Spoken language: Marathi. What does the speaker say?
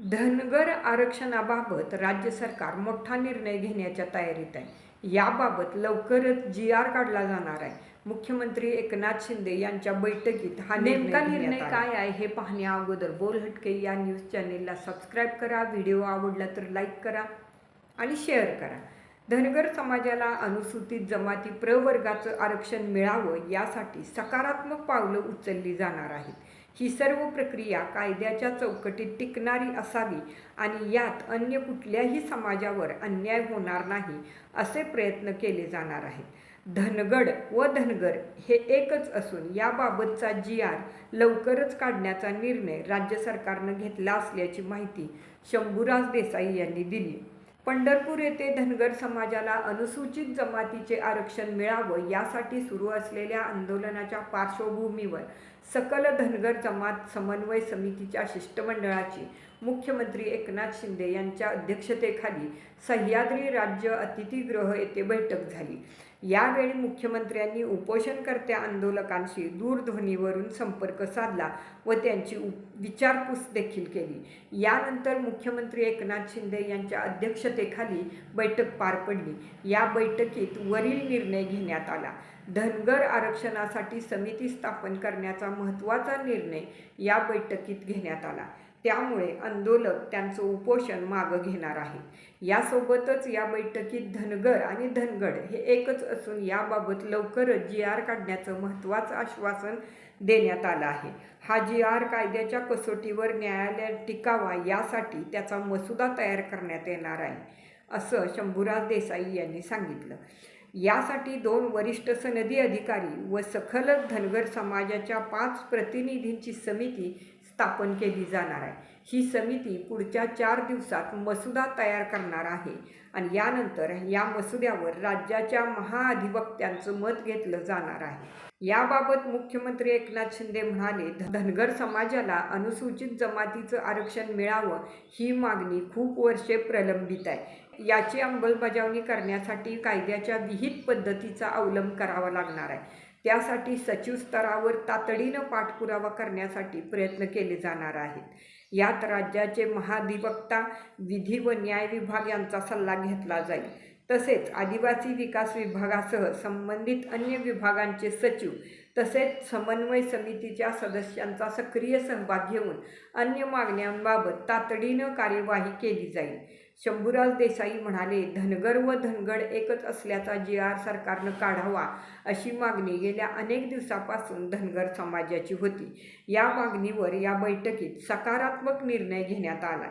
धनगर आरक्षणाबाबत राज्य सरकार मोठा निर्णय घेण्याच्या तयारीत आहे. याबाबत लवकरच जी आर काढला जाणार आहे. मुख्यमंत्री एकनाथ शिंदे यांच्या बैठकीत हा नेमका निर्णय काय आहे हे पाहण्या अगोदर बोल हटके या न्यूज चॅनेलला सबस्क्राईब करा व्हिडिओ आवडला तर लाईक करा आणि शेअर करा. धनगर समाजाला अनुसूचित जमाती प्रवर्गाचं आरक्षण मिळावं यासाठी सकारात्मक पावलं उचलली जाणार आहेत. ही सर्व प्रक्रिया कायद्याच्या चौकटीत टिकणारी असावी आणि यात अन्य कुठल्याही समाजावर अन्याय होणार नाही असे प्रयत्न केले जाणार आहेत. धनगड व धनगर हे एकच असून याबाबतचा जी आर लवकरच काढण्याचा निर्णय राज्य सरकारनं घेतला असल्याची माहिती शंभूराज देसाई यांनी दिली. पंढरपूर येथे धनगर समाजाला अनुसूचित जमातीचे आरक्षण मिळावं यासाठी सुरू असलेल्या आंदोलनाच्या पार्श्वभूमीवर सकल धनगर जमात समन्वय समितीच्या शिष्टमंडळाची मुख्यमंत्री एकनाथ शिंदे यांच्या अध्यक्षतेखाली सह्याद्री राज्य अतिथीगृह येथे बैठक झाली. यावेळी मुख्यमंत्र्यांनी उपोषणकर्त्या आंदोलकांशी दूरध्वनीवरून संपर्क साधला व त्यांची उप- विचारपूस देखील केली. यानंतर मुख्यमंत्री एकनाथ शिंदे यांच्या अध्यक्षतेखाली बैठक पार पडली. या बैठकीत वरील निर्णय घेण्यात आला. धनगर आरक्षणासाठी समिती स्थापन करण्याचा महत्त्वाचा निर्णय या बैठकीत घेण्यात आला. त्यामुळे आंदोलक त्यांचं उपोषण मागं घेणार आहेत यासोबतच या बैठकीत धनगर आणि धनगड हे एकच असून याबाबत लवकरच जी आर काढण्याचं महत्त्वाचं आश्वासन देण्यात आलं आहे. हा जी आर कायद्याच्या कसोटीवर न्यायालयात टिकावा यासाठी त्याचा मसुदा तयार करण्यात येणार आहे असं शंभूराज देसाई यांनी सांगितलं. यासाठी दोन वरिष्ठ सनदी अधिकारी व सखल धनगर समाजाच्या पाच प्रतिनिधींची समिती स्थापन केली जाणार आहे. ही समिती पुढच्या चार दिवसात मसुदा तयार करणार आहे आणि यानंतर या मसुद्यावर राज्याच्या महाअधिवक्त्यांचं मत घेतलं जाणार आहे. याबाबत मुख्यमंत्री एकनाथ शिंदे म्हणाले धनगर समाजाला अनुसूचित जमातीचं आरक्षण मिळावं ही मागणी खूप वर्षे प्रलंबित आहे. याची अंमलबजावणी करण्यासाठी कायद्याच्या विहित पद्धतीचा अवलंब करावा लागणार आहे. त्यासाठी सचिव स्तरावर तातडीनं पाठपुरावा करण्यासाठी प्रयत्न केले जाणार आहेत. यात राज्याचे महाधिवक्ता विधी व न्याय विभाग यांचा सल्ला घेतला जाईल. तसेच आदिवासी विकास विभागासह संबंधित अन्य विभागांचे सचिव तसेच समन्वय समितीच्या सदस्यांचा सक्रिय सहभाग घेऊन अन्य मागण्यांबाबत तातडीनं कार्यवाही केली जाईल. शंभूराज देसाई म्हणाले धनगर व धनगड एकच असल्याचा जी आर सरकारनं काढावा अशी मागणी गेल्या अनेक दिवसापासून धनगर समाजाची होती. या मागणीवर या बैठकीत सकारात्मक निर्णय घेण्यात आला